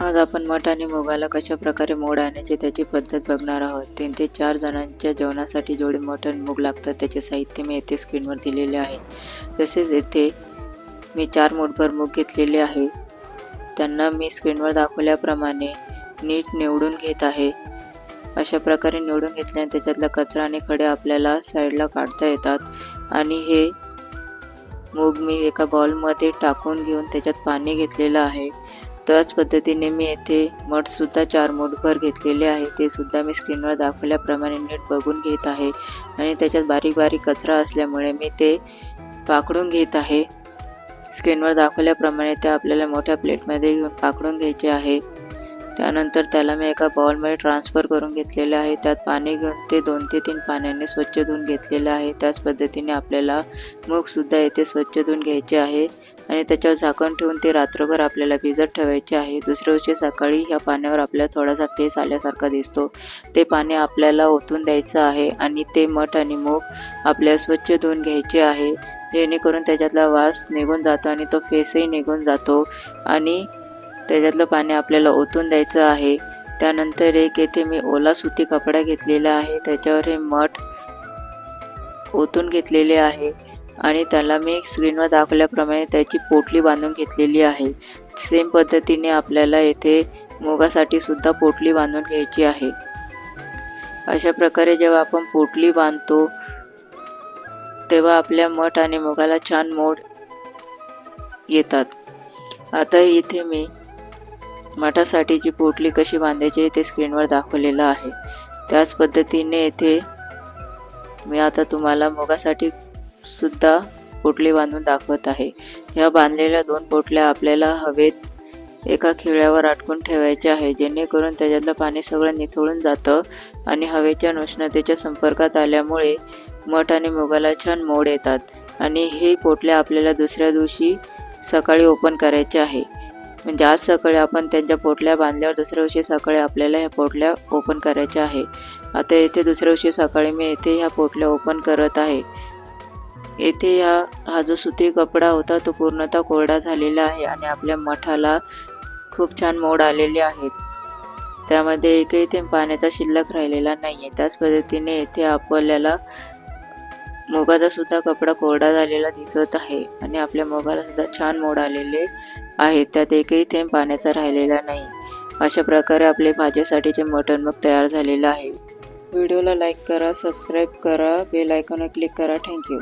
आज आपण मठ आणि मुगाला कशा प्रकारे मोड आणायचे त्याची पद्धत बघणार आहोत. तीन ते चार जणांच्या जेवणासाठी जेवढे मठ आणि मूग लागतात त्याचे साहित्य मी येथे स्क्रीनवर दिलेले आहे. तसेच येथे मी चार मूठभर मूग घेतलेले आहे. त्यांना मी स्क्रीनवर दाखवल्याप्रमाणे नीट निवडून घेत आहे. अशा प्रकारे निवडून घेतल्याने त्याच्यातला कचरा आणि खडे आपल्याला साईडला काढता येतात. आणि हे मूग मी एका बॉलमध्ये टाकून घेऊन त्याच्यात पाणी घेतलेलं आहे. त्याच पद्धतीने मी येथे मठसुद्धा चार मूठभर घेतलेले आहे. ते सुद्धा मी स्क्रीनवर दाखवल्याप्रमाणे नीट बघून घेत आहे. आणि त्याच्यात बारीक बारीक कचरा असल्यामुळे मी ते पाकडून घेत आहे. स्क्रीनवर दाखवल्याप्रमाणे ते आपल्याला मोठ्या प्लेटमध्ये घेऊन पाकडून घ्यायचे आहे. त्यानंतर त्याला मी एका बाउलमध्ये ट्रान्सफर करून घेतलेले आहे. त्यात पाणी घेऊन ते दोन ते तीन पाण्याने स्वच्छ धुवून घेतलेलं आहे. त्याच पद्धतीने आपल्याला मूगसुद्धा येथे स्वच्छ धुवून घ्यायचे आहे. आणि त्याच्यावर झाकण ठेवून ते रात्रभर आपल्याला भिजत ठेवायचे आहे. दुसऱ्या दिवशी सकाळी ह्या पाण्यावर आपल्याला थोडासा फेस आल्यासारखा दिसतो. ते पाणी आपल्याला ओतून द्यायचं आहे आणि ते मठ आणि मूग आपल्याला स्वच्छ धुवून घ्यायचे आहे. जेणेकरून त्याच्यातला वास निघून जातो आणि तो फेसही निघून जातो आणि त्याच्यातलं पाणी आपल्याला ओतून द्यायचं आहे. त्यानंतर एक येथे मी ओला सुती कपडा घेतलेला आहे. त्याच्यावर हे मठ ओतून घेतलेले आहे. आणि त्याला मी स्क्रीनवर दाखवल्याप्रमाणे त्याची पोटली बांधून घेतलेली आहे. सेम पद्धतीने आपल्याला येथे मुगासाठी सुद्धा पोटली बांधून घ्यायची आहे. अशा प्रकारे जेव्हा आपण पोटली बांधतो तेव्हा आपल्या मठ आणि मुगाला छान मोड येतात. आता इथे मी मठासाठीची पोटली कशी बांधायची ते स्क्रीनवर दाखवलेलं आहे. त्याच पद्धतीने येथे मी आता तुम्हाला मुगासाठी सुद्धा पोटली बांधून दाखवत आहे. ह्या बांधलेल्या दोन पोटल्या आपल्याला हवेत एका खिळ्यावर अटकून ठेवायच्या आहे जेणेकरून त्याच्यातलं पाणी सगळं निथळून जातं आणि हवेच्या उष्णतेच्या संपर्कात आल्यामुळे मठ आणि मुगाला छान मोड येतात. आणि हे पोटल्या आपल्याला दुसऱ्या दिवशी सकाळी ओपन करायचे आहे. म्हणजे आज सकाळी आपण त्यांच्या पोटल्या बांधल्यावर दुसऱ्या दिवशी सकाळी आपल्याला ह्या पोटल्या ओपन करायच्या आहे. आता येथे दुसऱ्या दिवशी सकाळी मी येथे ह्या पोटल्या ओपन करत आहे. येथे या हा जो सुती कपडा होता तो पूर्णतः कोरडा झालेला आहे आणि आपल्या मठाला खूप छान मोड आलेले आहेत. त्यामध्ये एकही थेंब पाण्याचा शिल्लक राहिलेला नाही आहे त्याच पद्धतीने येथे आपल्याला मुगाचा सुद्धा कपडा कोरडा झालेला दिसत आहे आणि आपल्या मुगाला सुद्धा छान मोड आलेले आहेत. त्यात एकही थेंब पाण्याचा राहिलेला नाही. अशा प्रकारे आपले भाजीसाठीचे मटण मग तयार झालेलं आहे. व्हिडिओला लाईक करा सबस्क्राईब करा बेल आयकॉनवर क्लिक करा. थँक्यू